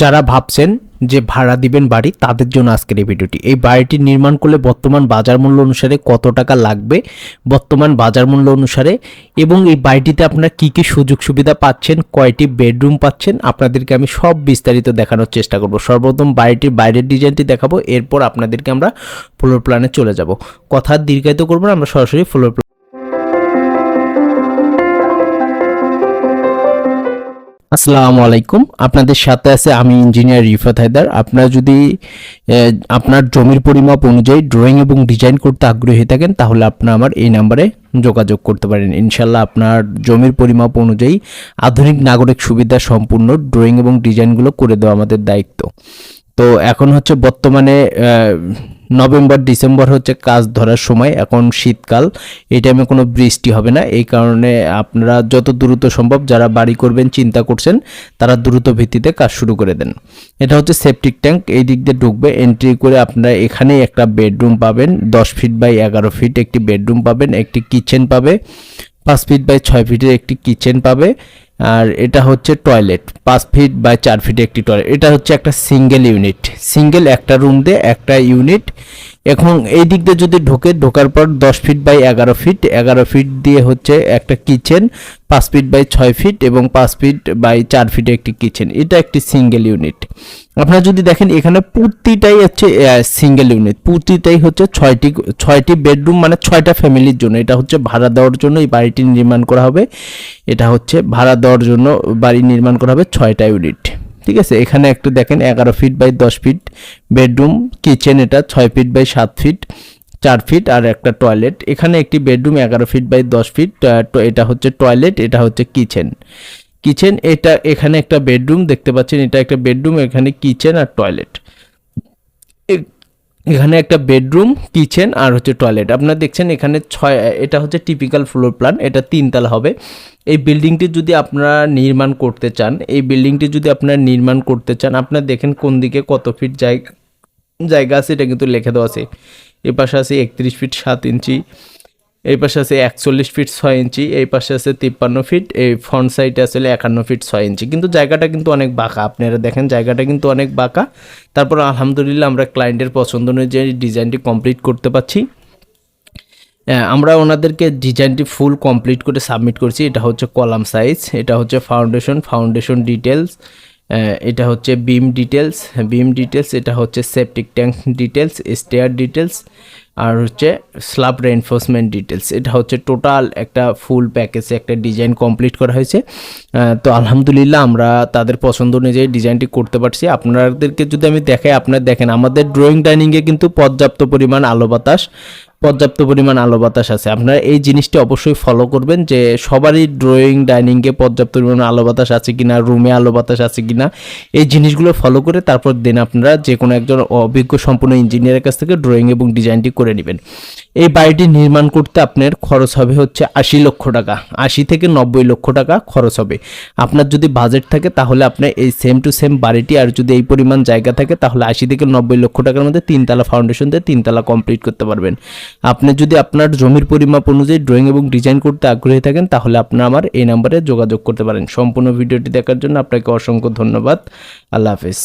যারা ভাবছেন যে ভাড়া দিবেন বাড়ি, তাদের জন্য আজকের এই ভিডিওটি। এই বাড়িটি নির্মাণ করলে বর্তমান বাজার মূল্য অনুসারে কত টাকা লাগবে, বর্তমান বাজার মূল্য অনুসারে, এবং এই বাড়িটিতে আপনারা কি কি সুযোগ সুবিধা পাচ্ছেন, কয়টি বেডরুম পাচ্ছেন, আপনাদেরকে আমি সব বিস্তারিত দেখানোর চেষ্টা করব। সর্বপ্রথম বাড়িটির বাইরের ডিজাইনটি দেখাবো, এরপর আপনাদেরকে আমরা ফ্লোর প্ল্যানে চলে যাব। কথা দীর্ঘায়িত করব আমরা সরাসরি ফ্লোর আসসালামু আলাইকুম। আপনাদের সাথে আছে আমি ইঞ্জিনিয়ার রিফাত হায়দার। আপনারা যদি আপনার জমির পরিমাপ অনুযায়ী ড্রয়িং এবং ডিজাইন করতে আগ্রহী থাকেন, তাহলে আপনারা আমার এই নাম্বারে যোগাযোগ করতে পারেন। ইনশাল্লাহ আপনার জমির পরিমাপ অনুযায়ী আধুনিক নাগরিক সুবিধা সম্পূর্ণ ড্রয়িং এবং ডিজাইনগুলো করে দেওয়া আমাদের দায়িত্ব। তো এখন হচ্ছে বর্তমানে নভেম্বর, ডিসেম্বর হচ্ছে কাজ ধরার সময়, এখন শীতকাল। এই টাইমে কোনো বৃষ্টি হবে না। এই কারণে আপনারা যত দ্রুত সম্ভব যারা বাড়ি করবেন, চিন্তা করছেন, তারা দ্রুত ভিত্তিতে কাজ শুরু করে দেন। এটা হচ্ছে সেপটিক ট্যাঙ্ক এই দিক দিয়ে ঢুকবে এন্ট্রি করে আপনারা এখানেই একটা বেডরুম পাবেন। দশ ফিট বাই এগারো ফিট একটি বেডরুম পাবেন, একটি কিচেন পাবে। পাঁচ ফিট বাই ছয় ফিটের একটি কিচেন পাবে। আর এটা হচ্ছে টয়লেট পাঁচ ফিট বাই চার ফিট একটি টয়লেট এটা হচ্ছে একটা সিঙ্গেল ইউনিট সিঙ্গেল একটা রুম দিয়ে একটা ইউনিট এখন এই দিক দিয়ে যদি ঢোকে, ঢোকার পর দশ ফিট বাই এগারো ফিট এগারো ফিট দিয়ে হচ্ছে একটা কিচেন পাঁচ ফিট বাই ছয় ফিট এবং পাঁচ ফিট বাই চার ফিটে একটি কিচেন এটা একটি সিঙ্গেল ইউনিট আপনারা যদি দেখেন, এখানে প্রতিটাই হচ্ছে সিঙ্গেল ইউনিট প্রতিটাই হচ্ছে ছয়টি ছয়টি বেডরুম মানে ছয়টা ফ্যামিলির জন্য। এটা হচ্ছে ভাড়া দেওয়ার জন্য এই বাড়িটি নির্মাণ করা হবে। এটা হচ্ছে ভাড়া দেওয়ার জন্য বাড়ি নির্মাণ করা হবে ছয়টা ইউনিট ঠিক আছে? এখানে একটু দেখেন, এগারো ফিট বাই দশ ফিট বেডরুম কিচেন এটা ছয় ফিট বাই সাত ফিট চার ফিট আর একটা টয়লেট এখানে একটি বেডরুম এগারো ফিট বাই দশ ফিট এটা হচ্ছে টয়লেট এটা হচ্ছে কিচেন কিচেন এটা এখানে একটা বেডরুম দেখতে পাচ্ছেন, এটা একটা বেডরুম এখানে কিচেন আর টয়লেট এখানে একটা বেডরুম, কিচেন আর হচ্ছে টয়লেট। আপনারা দেখছেন এখানে ছয়, এটা হচ্ছে টিপিক্যাল ফ্লোর প্ল্যান এটা তিনতলা হবে। এই বিল্ডিংটি যদি আপনারা নির্মাণ করতে চান, এই বিল্ডিংটি যদি আপনারা নির্মাণ করতে চান, আপনারা দেখেন কোন দিকে কত ফিট জায়গা জায়গা আছে, এটা কিন্তু লেখে দেওয়া আছে। এ পাশে আছে একত্রিশ ফিট সাত ইঞ্চি। এই পাশে আছে একচল্লিশ ফিট ছয় ইঞ্চি, এই পাশে আছে তিপ্পান্ন ফিট, এই ফ্রন্ট সাইডে আসলে একান্ন ফিট ছয় ইঞ্চি। কিন্তু জায়গাটা কিন্তু অনেক বাঁকা, আপনারা দেখেন জায়গাটা কিন্তু অনেক বাঁকা। তারপর আলহামদুলিল্লাহ আমরা ক্লায়েন্টের পছন্দ অনুযায়ী ডিজাইনটি কমপ্লিট করতে পারছি। আমরা ওনাদেরকে ডিজাইনটি ফুল কমপ্লিট করে সাবমিট করছি। এটা হচ্ছে কলাম সাইজ এটা হচ্ছে ফাউন্ডেশন ফাউন্ডেশন ডিটেলস এটা হচ্ছে বিম ডিটেলস বিম ডিটেলস এটা হচ্ছে septic tank details stair details আর হচ্ছে স্লাব রেনফোর্সমেন্ট ডিটেলস এটা হচ্ছে টোটাল একটা ফুল প্যাকেজে একটা ডিজাইন কমপ্লিট করা হয়েছে। তো আলহামদুলিল্লাহ আমরা তাদের পছন্দ অনুযায়ী ডিজাইনটি করতে পারছি। আপনাদেরকে যদি আমি দেখাই, আপনারা দেখেন, আমাদের ড্রয়িং ডাইনিংয়ে কিন্তু পর্যাপ্ত পরিমাণ আলো বাতাস পর্যাপ্ত পরিমাণ আলো বাতাস আছে। আপনারা এই জিনিসটি অবশ্যই ফলো করবেন যে সবারই ড্রয়িং ডাইনিংয়ে পর্যাপ্ত পরিমাণ আলো বাতাস আছে কি না রুমে আলো বাতাস আছে কি না এই জিনিসগুলো ফলো করে তারপর দেন আপনারা যে কোনো একজন অভিজ্ঞ সম্পূর্ণ ইঞ্জিনিয়ারের কাছ থেকে ড্রয়িং এবং ডিজাইনটি করে নেবেন। এই বাড়িটি নির্মাণ করতে আপনার খরচ হবে হচ্ছে আশি লক্ষ টাকা। আশি থেকে নব্বই লক্ষ টাকা খরচ হবে। আপনার যদি বাজেট থাকে তাহলে আপনার এই সেম টু সেম বাড়িটি আর যদি এই পরিমাণ জায়গা থাকে তাহলে আশি থেকে নব্বই লক্ষ টাকার মধ্যে তিনতলা ফাউন্ডেশন দিয়ে তিনতলা কমপ্লিট করতে পারবেন। আপনি যদি আপনার জমির পরিমাপ অনুযায়ী ড্রয়িং এবং ডিজাইন করতে আগ্রহী থাকেন তাহলে আপনার আমার এই নাম্বারে যোগাযোগ করতে পারেন। সম্পূর্ণ ভিডিওটি দেখার জন্য আপনাকে অসংখ্য ধন্যবাদ। আল্লাহ হাফিজ।